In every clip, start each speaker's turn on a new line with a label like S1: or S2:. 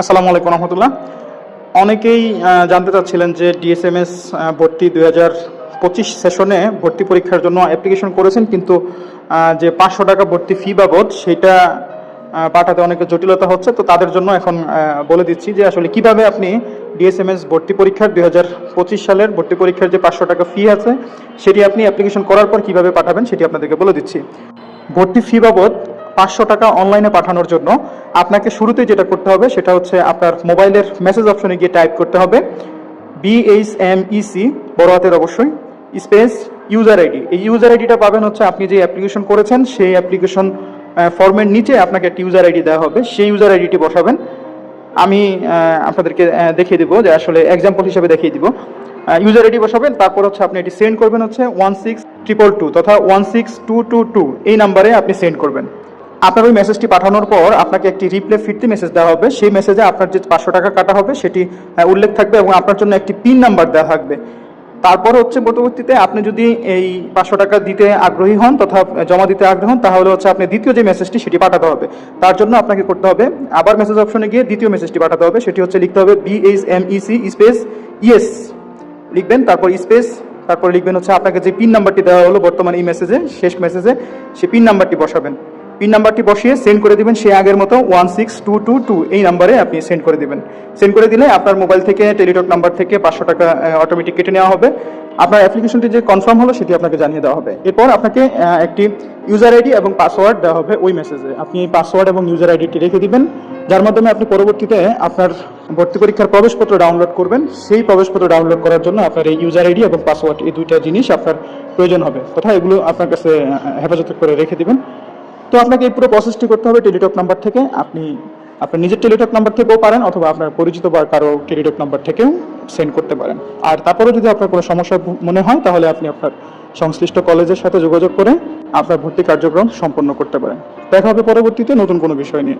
S1: আসসালামু আলাইকুম রহমতুল্লাহ। অনেকেই জানতে চাচ্ছিলেন যে ডিএসএমএস ভর্তি দুই হাজার পঁচিশ সেশনে ভর্তি পরীক্ষার জন্য অ্যাপ্লিকেশন করেছেন, কিন্তু যে পাঁচশো টাকা ভর্তি ফি বাবদ সেটা পাঠাতে অনেকে জটিলতা হচ্ছে। তো তাদের জন্য এখন বলে দিচ্ছি যে আসলে কীভাবে আপনি ডিএসএমএস ভর্তি পরীক্ষার দুই হাজার পঁচিশ সালের ভর্তি পরীক্ষার যে পাঁচশো টাকা ফি আছে, সেটি আপনি অ্যাপ্লিকেশন করার পর কীভাবে পাঠাবেন সেটি আপনাদেরকে বলে দিচ্ছি। ভর্তি ফি বাবদ পাঁচশো টাকা অনলাইনে পাঠানোর জন্য আপনাকে শুরুতে যেটা করতে হবে সেটা হচ্ছে আপনার মোবাইলের মেসেজ অপশনে গিয়ে টাইপ করতে হবে বিএইচ এম ইসি বড় হাতের অবশ্যই স্পেস ইউজার আইডি এই ইউজার আইডিটা পাবেন হচ্ছে আপনি যে অ্যাপ্লিকেশন করেছেন, সেই অ্যাপ্লিকেশন ফর্মের নিচে আপনাকে একটা ইউজার আইডি দেওয়া হবে, সেই ইউজার আইডিটি বসাবেন। আমি আপনাদেরকে দেখিয়ে দিব যে আসলে এক্সাম্পল হিসেবে দেখিয়ে দিব। ইউজার আইডি বসাবেন, তারপর হচ্ছে আপনি এটি সেন্ড করবেন হচ্ছে ওয়ান সিক্স ট্রিপল টু তথা one six two two two এই নাম্বারে আপনি সেন্ড করবেন। আপনার ওই মেসেজটি পাঠানোর পর আপনাকে একটি রিপ্লে ফিরতি মেসেজ দেওয়া হবে। সেই মেসেজে আপনার যে পাঁচশো টাকা কাটা হবে সেটি আহ, উল্লেখ থাকবে এবং আপনার জন্য একটি পিন নাম্বার দেওয়া থাকবে। তারপর হচ্ছে পরবর্তীতে আপনি যদি এই পাঁচশো টাকা দিতে আগ্রহী হন তথা জমা দিতে আগ্রহী হন তাহলে হচ্ছে আপনি দ্বিতীয় যে মেসেজটি সেটি পাঠাতে হবে। তার জন্য আপনাকে করতে হবে আবার মেসেজ অপশনে গিয়ে দ্বিতীয় মেসেজটি পাঠাতে হবে। সেটি হচ্ছে লিখতে হবে B H M EC space ES লিখবেন তারপর স্পেস তারপর লিখবেন হচ্ছে আপনাকে যে পিন নাম্বারটি দেওয়া হলো বর্তমানে এই মেসেজে শেষ মেসেজে সেই পিন নাম্বারটি বসাবেন। পিন নাম্বারটি বসিয়ে সেন্ড করে দিবেন, সে আগের মতো one six two two two এই নাম্বারে আপনি সেন্ড করে দিবেন। সেন্ড করে দিলে আপনার মোবাইল থেকে টেলিটক নাম্বার থেকে পাঁচশো টাকা অটোমেটিক কেটে নেওয়া হবে। আপনার অ্যাপ্লিকেশনটি যে কনফার্ম হলো, সেটি আপনাকে জানিয়ে দেওয়া হবে। এরপর আপনাকে একটি ইউজার আইডি এবং পাসওয়ার্ড দেওয়া হবে ওই মেসেজে আপনি পাসওয়ার্ড এবং ইউজার আইডিটি রেখে দিবেন, যার মাধ্যমে আপনি পরবর্তীতে আপনার ভর্তি পরীক্ষার প্রবেশপত্র ডাউনলোড করবেন। সেই প্রবেশপত্র ডাউনলোড করার জন্য আপনার এই ইউজার আইডি এবং পাসওয়ার্ড এই দুইটা জিনিস আপনার প্রয়োজন হবে। তথা এগুলো আপনার কাছে হেফাজত করে রেখে দিবেন। তো আপনাকে এই পুরো প্রসেসটি করতে হবে টেলিটক নাম্বার থেকে। আপনি আপনার নিজের টেলিটক নাম্বার থেকেও পারেন অথবা আপনার পরিচিত বা কারও টেলিটক নাম্বার থেকেও সেন্ড করতে পারেন। আর তারপরেও যদি আপনার কোনো সমস্যা মনে হয়, তাহলে আপনি আপনার সংশ্লিষ্ট কলেজের সাথে যোগাযোগ করে আপনার ভর্তি কার্যক্রম সম্পন্ন করতে পারেন। দেখা হবে পরবর্তীতে নতুন কোনো বিষয় নিয়ে।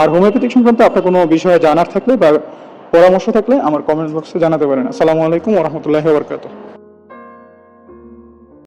S1: আর হোমিওপ্যাথিক সংক্রান্ত আপনার কোনো বিষয়ে জানার থাকলে বা পরামর্শ থাকলে আমার কমেন্ট বক্সে জানাতে পারেন। আসসালামু আলাইকুম ওরহমতুল্লাহ বরকাত